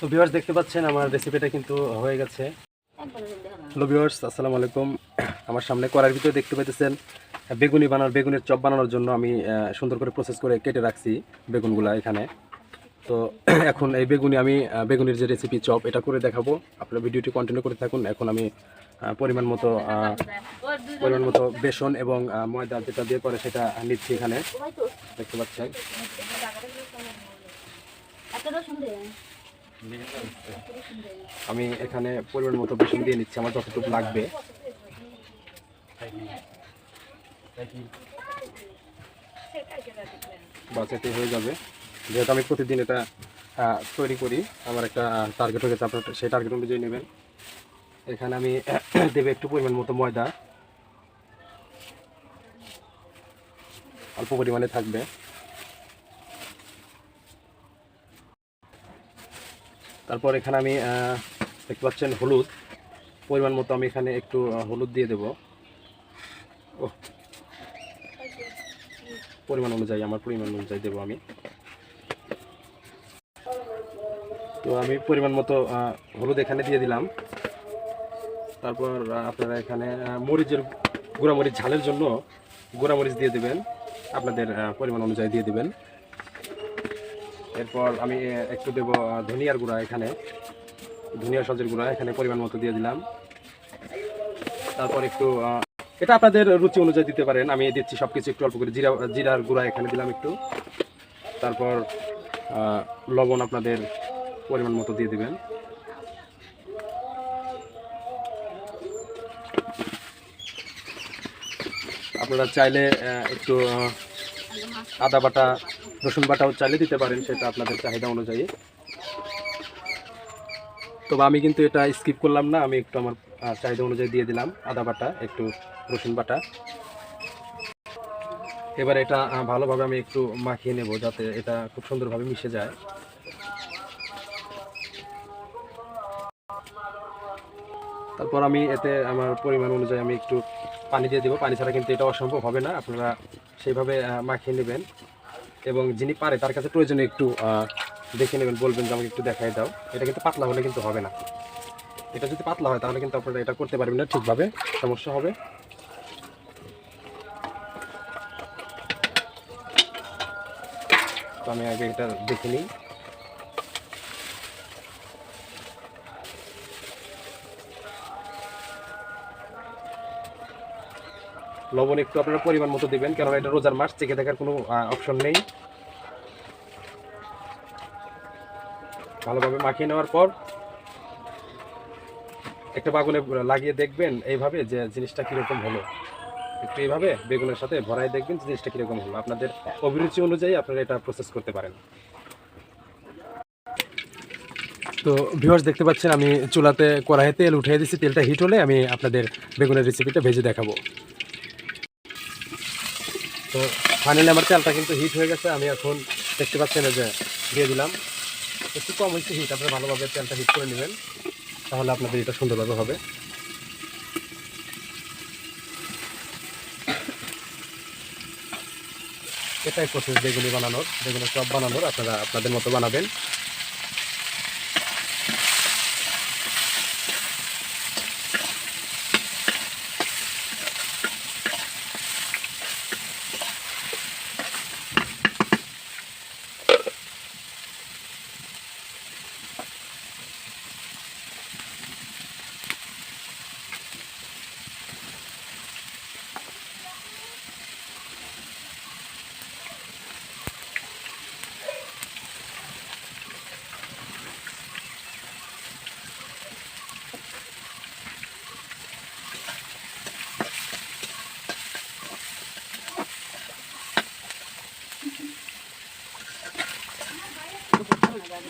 তো ভিউয়ার্স দেখতে পাচ্ছেন, আমার রেসিপিটা কিন্তু হয়ে গেছে। হ্যালো ভিউয়ার্স আসসালামু আলাইকুম। আমার সামনে কড়াইয়ের ভিতরে দেখতে পাইতেছেন, বেগুনি বানানোর বেগুনের চপ বানানোর জন্য আমি সুন্দর করে প্রসেস করে কেটে রাখছি বেগুনগুলা এখানে। তো এখন এই বেগুনি আমি বেগুনের যে রেসিপি চপ, এটা করে দেখাবো। আপনারা ভিডিওটি কন্টিনিউ করে থাকুন। এখন আমি পরিমাণ মতো পরিমাণ মতো বেসন এবং ময়দা যেটা দিয়ে করে সেটা নিচ্ছি এখানে। দেখতে পাচ্ছেন? আমি এখানে পরিমাণ মতো বেসন দিয়ে নিচ্ছি, আমার যতটুকু লাগবে। এতে হয়ে যাবে। যেহেতু আমি প্রতিদিন এটা তৈরি করি, আমার একটা টার্গেট হয়ে গেছে, আপনার সেই টার্গেট অনুযায়ী নেবেন। এখানে আমি দেবে একটু পরিমাণ মতো ময়দা। অল্প পরিমাণে থাকবে। তারপর এখানে আমি দেখতে পাচ্ছেন হলুদ। পরিমাণ মতো আমি এখানে একটু হলুদ দিয়ে দেব। ও পরিমাণ অনুযায়ী, আমার পরিমাণ অনুযায়ী দেবো আমি। তো আমি পরিমাণ মতো হলুদ এখানে দিয়ে দিলাম। তারপর আপনারা এখানে মরিচের গুঁড়ামরিচ ঝালের জন্য গুঁড়ামরিচ দিয়ে দেবেন। আপনাদের পরিমাণ অনুযায়ী দিয়ে দিবেন। এরপর আমি একটু দেবো ধনিয়ার গুঁড়া এখানে। ধনিয়া সজের গুঁড়া এখানে পরিমাণ মতো দিয়ে দিলাম। তারপর একটু এটা আপনাদের রুচি অনুযায়ী দিতে পারেন। আমি দিচ্ছি সব কিছু একটু অল্প করে। জিরা, জিরার গুঁড়া এখানে দিলাম একটু। তারপর লবণ আপনাদের পরিমাণ মতো দিয়ে দিবেন। আপনারা চাইলে একটু আদা বাটা, রসুন বাটাও চালে দিতে পারেন, সেটা আপনাদের চাহিদা অনুযায়ী। তবে আমি কিন্তু এটা স্কিপ করলাম না, আমি একটু আমার চাহিদা অনুযায়ী দিয়ে দিলাম আদা বাটা, একটু রসুন বাটা। এবার এটা ভালোভাবে আমি একটু মাখিয়ে নেব যাতে এটা খুব সুন্দরভাবে মিশে যায়। তারপর আমি এতে আমার পরিমাণ অনুযায়ী আমি একটু পানি দিয়ে দেবো। পানি ছাড়া কিন্তু এটা অসম্ভব হবে না, আপনারা সেইভাবে মাখিয়ে নেবেন। এবং যিনি পারে তার কাছে প্রয়োজনে একটু দেখে নেবেন, বলবেন যে আমাকে একটু দেখাই দাও। এটা কিন্তু পাতলা হলে কিন্তু হবে না। এটা যদি পাতলা হয় তাহলে কিন্তু আপনারা এটা করতে পারবেন না ঠিকভাবে, সমস্যা হবে। তো আমি আগে এটা দেখে নিই। লবণ একটু আপনারা পরিমাণ মতো দিবেন কারণ এটা রোজার মাস, চেখে দেখার কোনো অপশন নেই। ভালোভাবে মাখিয়ে নেওয়ার পর একটা বাগুনে লাগিয়ে দেখবেন এইভাবে যে জিনিসটা কীরকম হলো। একটু এইভাবে বেগুনের সাথে ভরাই দেখবেন জিনিসটা কীরকম হলো। আপনাদের অভিরুচি অনুযায়ী আপনারা এটা প্রসেস করতে পারেন। তো ভিউয়ার্স দেখতে পাচ্ছেন, আমি চুলাতে কড়াইয়ে তেল উঠিয়ে দিচ্ছি তেলটা হিট হলে আমি আপনাদের বেগুনের রেসিপিটা ভেজে দেখাবো। তো ফাইনালি আমার তেলটা কিন্তু হিট হয়ে গেছে। আমি এখন দেখতে পাচ্ছি না যে দিয়ে দিলাম। একটু কম হচ্ছে হিট আপনারা ভালোভাবে তেলটা হিট করে নেবেন। তাহলে আপনাদের এটা সুন্দরভাবে হবে। এটাই প্রসেস বেগুনি বানানোর বেগুনের চপ বানানোর আপনারা আপনাদের মতো বানাবেন।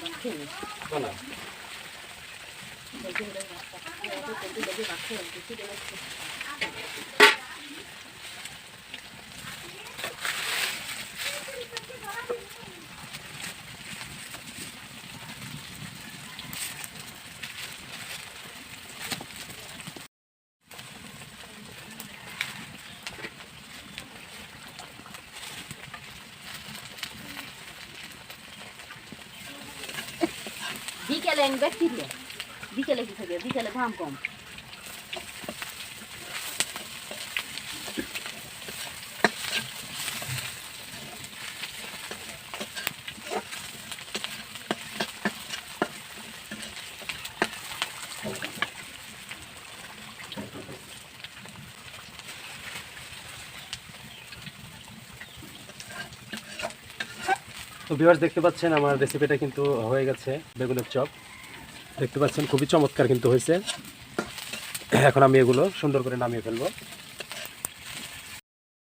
Thank you. বিকেলে আমি ব্যাকটেরিয়া বিকেলে কি খাবে বিকেলে ঘাম কম তো ভিউয়ার্স দেখতে পাচ্ছেন, আমার রেসিপিটা কিন্তু হয়ে গেছে, বেগুনের চপ। দেখতে পাচ্ছেন, খুবই চমৎকার কিন্তু হয়েছে। এখন আমি এগুলো সুন্দর করে নামিয়ে ফেলব।